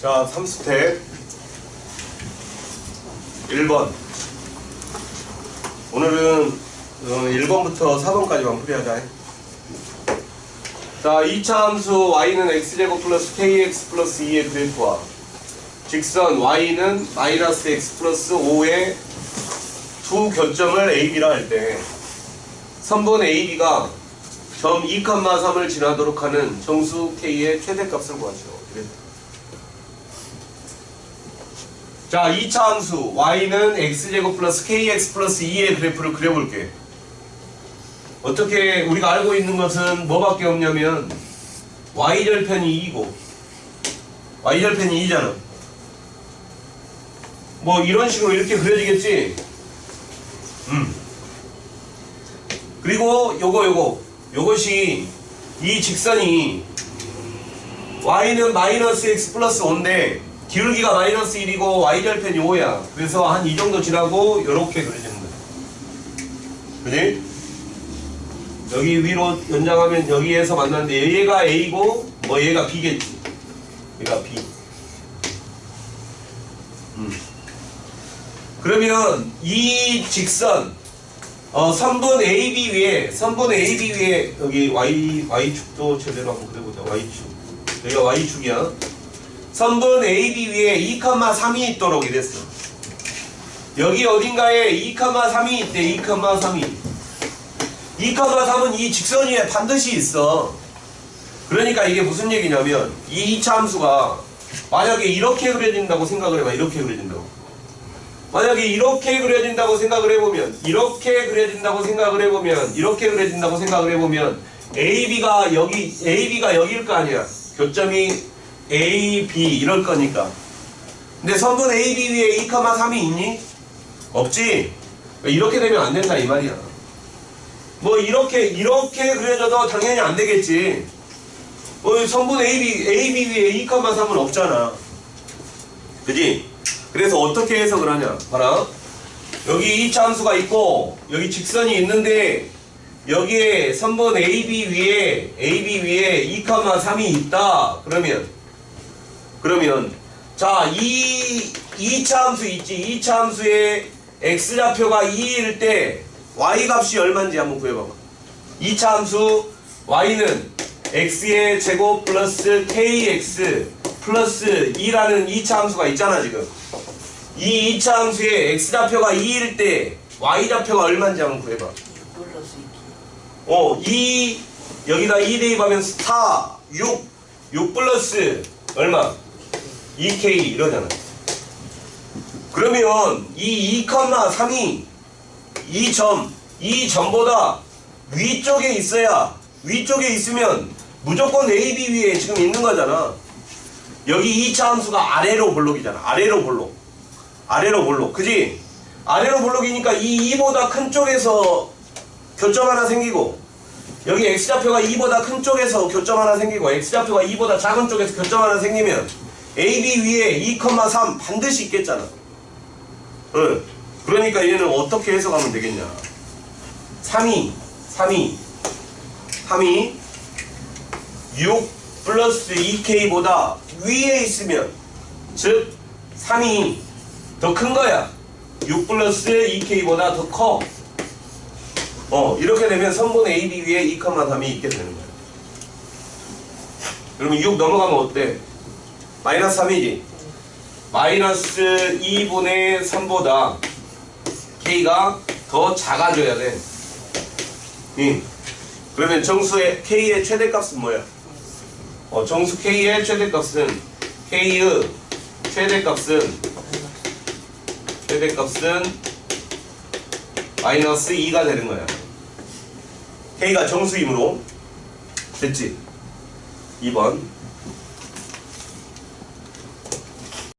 자, 3스텝. 1번. 오늘은 어, 1번부터 4번까지만 풀이하자. 자, 2차 함수 y는 x제곱 플러스 kx 플러스 2의 그래프와 직선 y는 마이너스 x 플러스 5의 두 교점을 AB라 할 때 선분 AB가 점 2,3을 지나도록 하는 정수 K의 최대값을 구하죠. 그래서 자, 2차 함수 y는 x제곱 플러스 kx 플러스 2의 그래프를 그려볼게. 어떻게 우리가 알고 있는 것은 뭐밖에 없냐면 y절편이 2이고 y절편이 2잖아. 뭐 이런 식으로 이렇게 그려지겠지? 음. 그리고 요거 요거 요것이 이 직선이 y는 마이너스 x 플러스 5인데 기울기가 마이너스 1이고 y절편이 5야. 그래서 한 이 정도 지나고 요렇게 그려지는 거야. 그지? 여기 위로 연장하면 여기에서 만났는데 얘가 A고 뭐 얘가 B겠지. 얘가 B. 음. 그러면 이 직선 어, 선분 AB 위에 선분 AB 위에 여기 Y Y축도 제대로 한번 그려보자. Y축. 여기가 Y축이야. 선분 AB 위에 2,3이 있도록 이랬어. 여기 어딘가에 2,3이 있대. 2,3이. 2,3은 이 직선 위에 반드시 있어. 그러니까 이게 무슨 얘기냐면 이 2차 함수가 만약에 이렇게 그려진다고 생각을 해봐. 이렇게 그려진다고. 만약에 이렇게 그려진다고 생각을 해보면 이렇게 그려진다고 생각을 해보면 이렇게 그려진다고 생각을 해보면 AB가 여기 AB가 여기일 거 아니야. 교점이 A, B 이럴 거니까. 근데 선분 AB 위에 2,3이 있니? 없지? 이렇게 되면 안 된다 이 말이야. 뭐 이렇게 이렇게 그려져도 당연히 안 되겠지. 뭐 선분 AB AB 위에 2,3은 없잖아. 그지? 그래서 어떻게 해석을 하냐? 봐라. 여기 2차 함수가 있고 여기 직선이 있는데 여기에 선분 AB 위에 AB 위에 2,3이 있다. 그러면 그러면 자, 이 2차 함수 있지. 2차 함수의 x좌표가 2일 때 y 값이 얼마인지 한번 구해 봐봐. 2차 함수 y는 x의 제곱 플러스 kx 플러스 2라는 2차 함수가 있잖아, 지금. 이 2차 함수의 x좌표가 2일 때 y좌표가 얼마인지 한번 구해 봐. 플러스 2. 어, 2 여기다 2 대입하면 4, 6, 6 플러스 얼마? 2k 이러잖아. 그러면 이 2,3이 이 점, 이 점보다 위쪽에 있어야 위쪽에 있으면 무조건 AB 위에 지금 있는 거잖아. 여기 2차 함수가 아래로 볼록이잖아. 아래로 볼록. 아래로 볼록. 그지? 아래로 볼록이니까 이 2보다 큰 쪽에서 교점 하나 생기고 여기 x좌표가 2보다 큰 쪽에서 교점 하나 생기고 x좌표가 2보다 작은 쪽에서 교점 하나 생기면 AB 위에 2,3 반드시 있겠잖아. 응. 그러니까 얘는 어떻게 해석하면 되겠냐. 3이 3이 3이 6 플러스 2k보다 위에 있으면 즉 3이 더 큰 거야. 6 플러스 2k보다 더 커. 어, 이렇게 되면 선분 AB 위에 2,3이 있게 되는 거야. 그러면 6 넘어가면 어때? 마이너스 3이지? 마이너스 2분의 3보다 K가 더 작아져야 돼. 응. 그러면 정수의 K의 최대값은 뭐야? 어, 정수 K의 최대값은 K의 최대값은 최대값은 마이너스 2가 되는 거야. K가 정수이므로 됐지? 2번